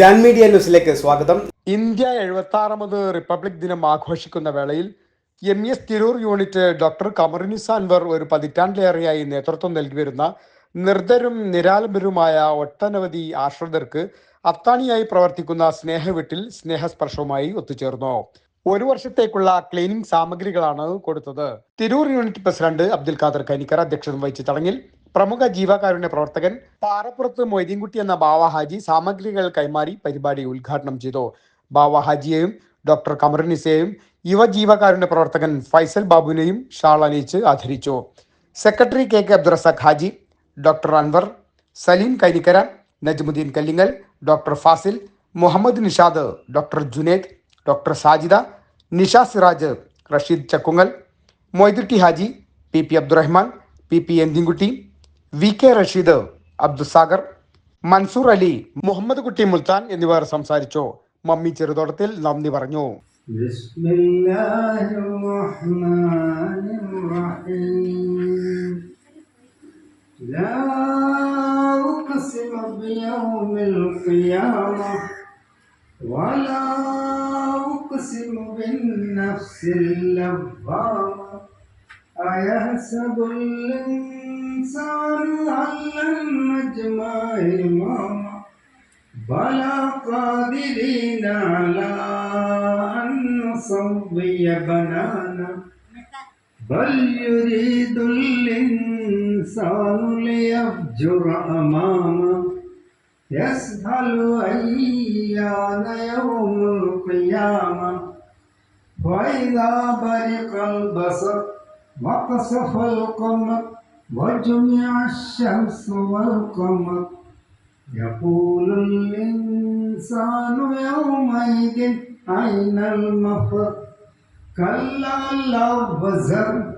Jan media ന്യൂസിലേക്ക് സ്വാഗതം. India എഴുപത്തി ആറാമത് റിപ്പബ്ലിക് ദിനം ആഘോഷിക്കുന്ന വേളയിൽ M S Tirur unit doctor Kamarunnisa Anwar ഒരു പതിറ്റാണ്ടിലേറെയായി നേതൃത്വം നൽകി വരുന്ന നിർദ്ധരും നിരാലംബരുമായ ഒട്ടനവധി ആശ്രിതർക്ക് അത്താണിയായി പ്രവർത്തിക്കുന്ന സ്നേഹവീട്ടിൽ സ്നേഹസ്പർശവുമായി ഒത്തുചേർന്നു. ഒരു വർഷത്തേക്കുള്ള ക്ലീനിംഗ് സാമഗ്രികളാണ് കൊടുത്തത്. തിരൂർ യൂണിറ്റ് പ്രസിഡന്റ് അബ്ദുൽ ഖാദർ കനിക്കർ അധ്യക്ഷത വഹിച്ച ചടങ്ങിൽ പ്രമുഖ ജീവകാരുണ്യ പ്രവർത്തകൻ പാറപ്പുറത്ത് മൊയ്തീൻകുട്ടി എന്ന ബാവ ഹാജി സാമഗ്രികൾ കൈമാറി പരിപാടി ഉദ്ഘാടനം ചെയ്തു. ബാവ ഹാജിയെയും ഡോക്ടർ കമറുനിസയെയും യുവ ജീവകാരുണ്യ പ്രവർത്തകൻ ഫൈസൽ ബാബുവിനെയും ഷാൾ അണിയിച്ച് ആദരിച്ചു. Secretary K K Abdurazak Haji doctor Anwar Saleem Kainikkara Najmuddeen Kallingal doctor Fazil Muhammad Nishad doctor Juned doctor Sajida Nisha Siraj Rasheed Chakkungal Moidutty Haji P P Abdurahman P P Enthinkutty V K Rasheed അബ്ദുസാഗർ Mansoor Ali Muhammad Kutty Multan എന്നിവർ സംസാരിച്ചു mummy ചെറുതോട്ടത്തിൽ നന്ദി പറഞ്ഞു بسم الله الرحمن الرحيم لا أقسم بيوم القيامة ولا أقسم بالنفس اللوامة أيحسب الإنسان أن لن نجمع عظامه بلى قادرين على أن نصوي بنانا بل يريد الإنسان ليفجر أمامه يسأل أيان يوم القيامة وإذا برق البصر وقصف القمر وجمع الشمس والقمر يقول الإنسان يومئذ أين المفر كلا لا وزر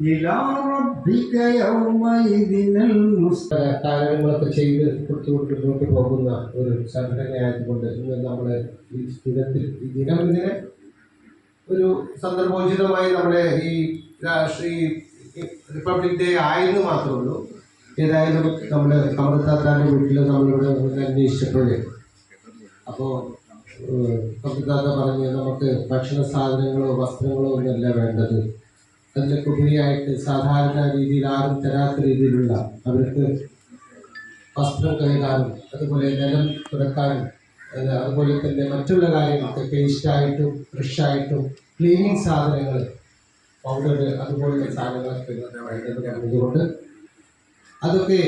إلى ربك يومئذ المستقر കാര്യങ്ങളൊക്കെ ചെയ്ത് കൊടുത്തുകൊണ്ട് മുന്നോട്ട് പോകുന്ന ഒരു സംഘടനയായതുകൊണ്ട് ഇന്ന് നമ്മൾ ഈ ദിനത്തിൽ ഈ ദിനം ഇതിനെ ഒരു സന്ദർഭോചിതമായി നമ്മുടെ ഈ രാഷ്ട്രീയ റിപ്പബ്ലിക് ഡേ ആയെന്ന് മാത്രമേ ഉള്ളൂ. ഏതായാലും നമ്മൾ കമർത്താത്താന്റെ വീട്ടിൽ നമ്മളിവിടെ അന്വേഷിച്ചപ്പോഴേ. അപ്പോൾ കമർത്താത്ത പറഞ്ഞ് നമുക്ക് ഭക്ഷണ സാധനങ്ങളോ വസ്ത്രങ്ങളോ ഒന്നുമല്ല വേണ്ടത്. അതിലൊക്കെ ഉപരിയായിട്ട് സാധാരണ രീതിയിൽ ആരും തരാത്ത രീതിയിലുള്ള അവർക്ക് വസ്ത്രം കഴുകാനും അതുപോലെ നിലം തുറക്കാനും അത് അതുപോലെ തന്നെ മറ്റുള്ള കാര്യങ്ങൾക്ക് പേസ്റ്റായിട്ടും ഫ്രഷായിട്ടും ക്ലീനിങ് സാധനങ്ങൾ പൗഡർ അതുപോലുള്ള സാധനങ്ങളൊക്കെ അതൊക്കെ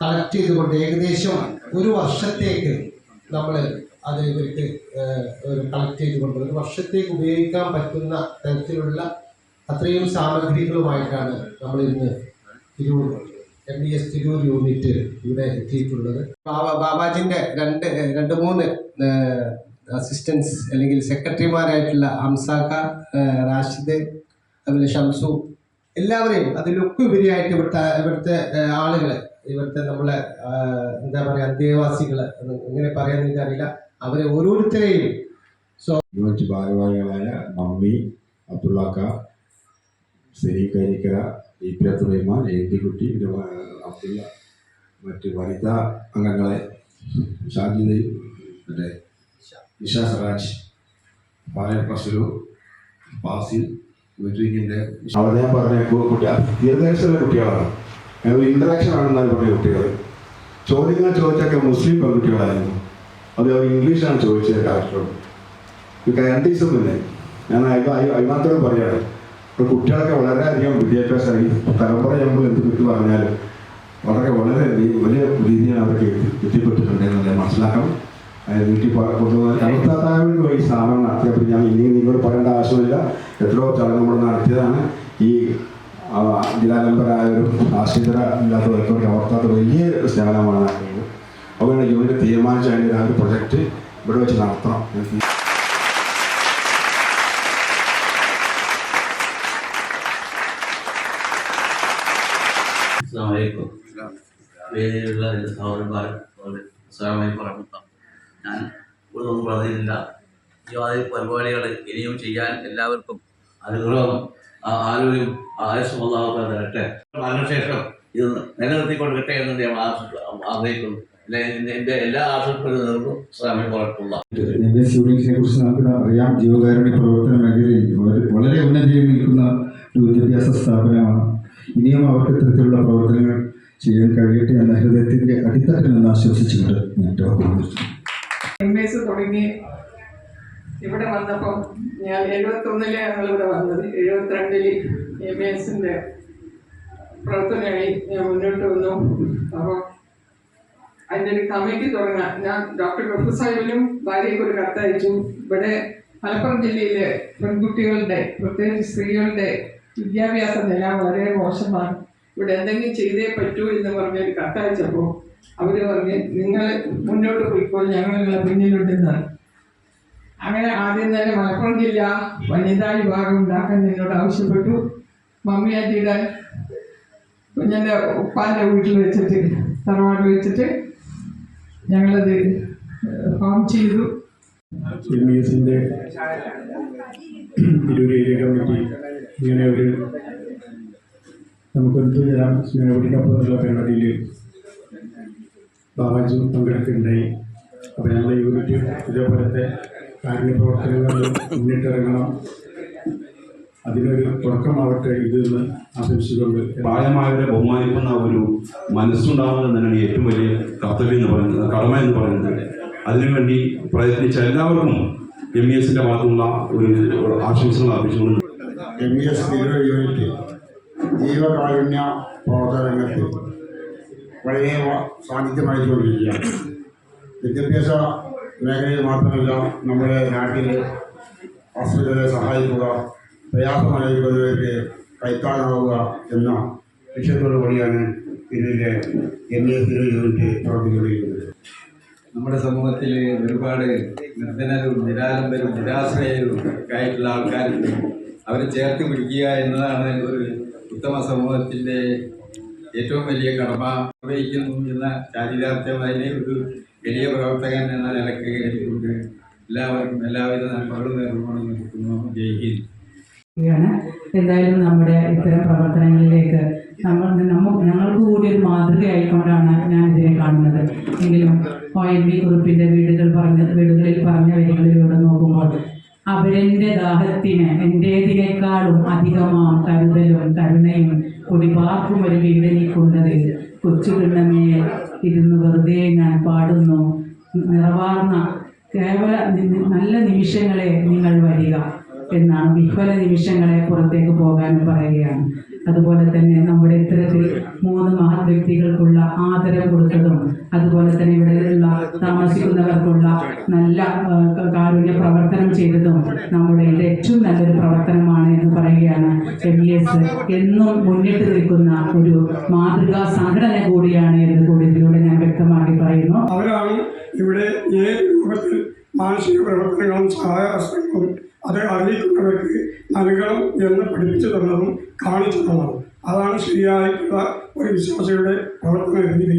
കളക്ട് ചെയ്തുകൊണ്ട് ഏകദേശം ഒരു വർഷത്തേക്ക് നമ്മൾ അത് ഇവർക്ക് കളക്ട് ചെയ്തുകൊണ്ട് ഒരു വർഷത്തേക്ക് ഉപയോഗിക്കാൻ പറ്റുന്ന തരത്തിലുള്ള അത്രയും സാമഗ്രികളുമായിട്ടാണ് നമ്മൾ ഇന്ന് Tirur M B S Tirur unit ഇവിടെ എത്തിയിട്ടുള്ളത്. ബാബാജിന്റെ രണ്ട് രണ്ട് മൂന്ന് അസിസ്റ്റൻസ് അല്ലെങ്കിൽ സെക്രട്ടറിമാരായിട്ടുള്ള ഹംസാക്ക റാഷിദ് അതുപോലെ ഷംസു. എല്ലാവരെയും അതിലൊക്കെ ഉപരിയായിട്ട് ഇവിടുത്തെ ഇവിടുത്തെ ആളുകൾ ഇവിടുത്തെ നമ്മളെ എന്താ പറയുക അന്തേവാസികൾ എങ്ങനെ പറയാൻ എനിക്കറിയില്ല. അവരെ ഓരോരുത്തരെയും യൂണിറ്റ് ഭാരവാഹികളായ മമ്മി അബ്ദുള്ളക്ക സലീം കരിക്കര ഇ പി അബ്ദുറഹ്മാൻ എഴുതിക്കുട്ടി അബ്ദുള്ള മറ്റ് വനിതാ അംഗങ്ങളെ ഷാജിദയും മറ്റേ ഇഷ സറാജ് പായ പ്രസുരു ഫാസിൽ മെട്രിക്കിന്റെ അവിടെ ഞാൻ പറഞ്ഞ കുട്ടി തീരദേശത്തുള്ള കുട്ടികളാണ്. ഇൻട്രാക്ഷൻ ആണെന്നാണ് പറഞ്ഞ കുട്ടികൾ. ചോദ്യങ്ങൾ ചോദിച്ചൊക്കെ മുസ്ലിം പെൺകുട്ടികളായിരുന്നു. അത് അവർ ഇംഗ്ലീഷാണ് ചോദിച്ചത് ഡാക്ടറോട് രണ്ട് ദിവസം മുന്നേ ഞാൻ അഭിമാനത്തോട് പറയാണ്. ഇപ്പോൾ കുട്ടികളൊക്കെ വളരെയധികം വിദ്യാഭ്യാസമായി. തലമുറ ചെയ്യുമ്പോൾ എന്ത് പറ്റി പറഞ്ഞാലും വളരെ വളരെ വലിയ രീതിയാണ് അവർക്ക് എത്തി- എത്തിപ്പെട്ടിട്ടുണ്ട് എന്നുള്ളത് മനസ്സിലാക്കണം. വീട്ടിൽ കൊണ്ടുപോകുന്ന വഴി സ്ഥാപനം നടത്തിയപ്പോൾ ഞാൻ ഇനിയും നിങ്ങളോട് പറയേണ്ട ആവശ്യമില്ല. എത്രയോ ചടങ്ങ് നമ്മൾ നടത്തിയതാണ്. ഈ ഒരു ആശ്രിതര ഇല്ലാത്തവർക്കൊക്കെ പ്രവർത്താത്ത വലിയ സേവനമാണ് നടത്തുന്നത് അതുകൊണ്ട് യൂണിറ്റ് തീരുമാനിച്ച അതിന്റെ ആ ഒരു പ്രൊജക്റ്റ് ഇവിടെ വെച്ച് നടത്തണം. വേദിയിലുള്ള സഹോദരന്മാരും അസ്സാമലൈക്കും വറഹ്മത്തുള്ളാഹി. ഞാൻ ഒന്നും പറഞ്ഞില്ല ഈ വാതിൽ പരിപാടികൾ ഇനിയും ചെയ്യാൻ എല്ലാവർക്കും അനുഗ്രഹം ആരോഗ്യം ഒന്നാമത്തെ തരട്ടെ. മരണശേഷം ഇത് നിലനിർത്തിക്കൊടുക്കട്ടെ എന്ന് ഞാൻ ആഗ്രഹിക്കുന്നു. എന്റെ എല്ലാ ആശുപത്രികൾക്കും ഇസ്ലാമിക പുറത്തുള്ള എം എസ് യൂണിറ്റിനെ കുറിച്ച് നമുക്ക് അറിയാം. ജീവകാരുണ്യ പ്രവർത്തന മേഖലയിൽ വളരെ ഉന്നതിയിൽ നിൽക്കുന്ന ഒരു വിദ്യാഭ്യാസ സ്ഥാപനമാണ്. ഇനിയും അവർക്ക് ഇത്തരത്തിലുള്ള പ്രവർത്തനങ്ങൾ ചെയ്യാൻ കഴിയട്ടെ എന്ന ഹൃദയത്തിന്റെ അടിത്തട്ടിൽ നിന്ന് ആശ്വസിച്ചുകൊണ്ട് ഞാൻ എം എസ് തുടങ്ങി ഇവിടെ വന്നപ്പോൾ ഞാൻ എഴുപത്തൊന്നിലെ ഞങ്ങളിവിടെ വന്നത്. എഴുപത്തിരണ്ടിൽ എം എസിന്റെ പ്രവർത്തനമായി ഞാൻ മുന്നോട്ട് വന്നു. അപ്പോൾ അതിന്റെ ഒരു കമ്മിറ്റി തുടങ്ങാൻ ഞാൻ ഡോക്ടർ ഗഫൂർ സാഹിബിനും ഭാര്യയ്ക്ക് ഒരു കത്തയച്ചു ഇവിടെ മലപ്പുറം ജില്ലയിലെ പെൺകുട്ടികളുടെ പ്രത്യേകിച്ച് സ്ത്രീകളുടെ വിദ്യാഭ്യാസ നില വളരെ മോശമാണ്. ഇവിടെ എന്തെങ്കിലും ചെയ്തേ പറ്റൂ എന്ന് പറഞ്ഞൊരു കത്തയച്ചപ്പോൾ അവർ പറഞ്ഞ് നിങ്ങൾ മുന്നോട്ട് പോയിക്കോ ഞങ്ങൾ നിങ്ങളെ പിന്നിലുണ്ടെന്നാണ് അങ്ങനെ ആദ്യം തന്നെ മലപ്പുറം ജില്ല വനിതാ വിഭാഗം ഉണ്ടാക്കാൻ നിങ്ങളോട് ആവശ്യപ്പെട്ടു. മമ്മിയാറ്റിയുടെ കുഞ്ഞന്റെ ഉപ്പാന്റെ വീട്ടിൽ വെച്ചിട്ട് തറവാട് വെച്ചിട്ട് ഞങ്ങളത് ഫോം ചെയ്തു. ഏരിയ കമ്മിറ്റി ഇങ്ങനെ ഒരു തരാം സ്നേഹപ്പെടുന്ന എന്നുള്ള പരിപാടിയിൽ ബാബാജു പങ്കെടുക്കുകയുണ്ടായി അപ്പോൾ ഞങ്ങൾ യൂണിറ്റ് ഇതേപോലത്തെ കാരുണ്യ പ്രവർത്തനങ്ങളിൽ മുന്നിട്ടിറങ്ങണം. അതിനൊരു തുടക്കമാവട്ടെ ഇതെന്ന് ആശംസിച്ചുകൊണ്ട് പ്രായമായവരെ ബഹുമാനിക്കുന്ന ഒരു മനസ്സുണ്ടാവുന്നത് തന്നെയാണ് ഏറ്റവും വലിയ കർത്തവ്യം എന്ന് പറയുന്നത് കടമ എന്ന് പറയുന്നത്. അതിനുവേണ്ടി പ്രയത്നിച്ച എല്ലാവർക്കും എം ഇ എസിന്റെ ഭാഗത്തുള്ള ഒരു ആശംസകൾ അർപ്പിച്ചുകൊണ്ട് എം ഇ എസ് യൂണിറ്റ് ജീവകാരുണ്യ പ്രവർത്തന രംഗത്ത് വളരെ വ- സാന്നിധ്യമായിക്കൊണ്ടിരിക്കുകയാണ് വിദ്യാഭ്യാസ മേഖലയിൽ മാത്രമല്ല നമ്മുടെ നാട്ടിലെ ഹോസ്പിറ്റലെ സഹായിക്കുക പ്രയാസം അനുഭവിക്കുന്നവർക്ക് കൈത്താങ്ങാവുക എന്ന ലക്ഷ്യത്തോടു കൂടിയാണ് ഇതിന്റെ എം എ തിരൂർ യൂണിറ്റ് പ്രവർത്തിക്കുന്നത് നമ്മുടെ സമൂഹത്തിൽ ഒരുപാട് നിർധനരും നിരാലംബരും നിരാശ്രയരും ഒക്കെ ആയിട്ടുള്ള ആൾക്കാരുണ്ട്. അവരെ ചേർത്ത് പിടിക്കുക എന്നതാണ് ഒരു ഉത്തമ സമൂഹത്തിന്റെ ഏറ്റവും വലിയ കടമ നിർവഹിക്കുന്നു എന്ന ചാരിതാർത്ഥ്യം ഒരു വലിയ പ്രവർത്തകൻ എന്ന നിലയ്ക്ക് എനിക്കുണ്ട് എല്ലാവർക്കും എല്ലാവിധ നന്മകളും നേർന്നുകൊണ്ട് നിൽക്കുന്നു. ജയ് ഹിന്ദ്. ാണ് എന്തായാലും നമ്മുടെ ഇത്തരം പ്രവർത്തനങ്ങളിലേക്ക് നമ്മൾ ഞങ്ങൾക്ക് കൂടി ഒരു മാതൃകയായിക്കൊണ്ടാണ് ഞാൻ ഇതിനെ കാണുന്നത്. എങ്കിലും ഒ എൻ വി കുറിപ്പിന്റെ വീടുകൾ പറഞ്ഞ വീടുകളിൽ പറഞ്ഞ വരികളിലൂടെ നോക്കുമ്പോൾ അവരെ ദാഹത്തിന് എന്റേതിനേക്കാളും അധികമാം കരുതലും കരുണയും കുടിപാർക്കും ഒരു വീടെനിക്കുള്ളത് കൊച്ചു കിണ്ണമേൽ ഇരുന്ന് വെറുതെ ഞാൻ പാടുന്നു. നിറവാർന്ന കേവല നല്ല നിമിഷങ്ങളെ നിങ്ങൾ വരിക എന്നാണ് വിഫല നിമിഷങ്ങളെ പുറത്തേക്ക് പോകാൻ പറയുകയാണ്. അതുപോലെ തന്നെ നമ്മുടെ ഇത്തരത്തിൽ മൂന്ന് മഹത് വ്യക്തികൾക്കുള്ള ആദരം കൊടുത്തതും അതുപോലെ തന്നെ ഇവിടെയുള്ള താമസിക്കുന്നവർക്കുള്ള നല്ല കാരുണ്യ പ്രവർത്തനം ചെയ്തതും നമ്മുടെ ഇത് ഏറ്റവും നല്ലൊരു പ്രവർത്തനമാണ് എന്ന് പറയുകയാണ് എം ഇ എസ് എന്നും മുന്നിട്ട് നിൽക്കുന്ന ഒരു മാതൃകാ സംഘടന കൂടിയാണ് എന്ന് കൂടി ഇതിലൂടെ ഞാൻ വ്യക്തമാക്കി പറയുന്നു. അവരാണ് ഇവിടെ ഏത് രൂപത്തിൽ മാനസിക പ്രവർത്തനങ്ങളും സഹായഹസ്തങ്ങളും അത് അറിയിക്കുന്നവർക്ക് നൽകണം എന്ന് പഠിപ്പിച്ചു തന്നതും കാണിച്ചു തന്നതും. അതാണ് ശരിയായിട്ടുള്ള ഒരു വിശ്വാസിയുടെ പ്രവർത്തന രീതി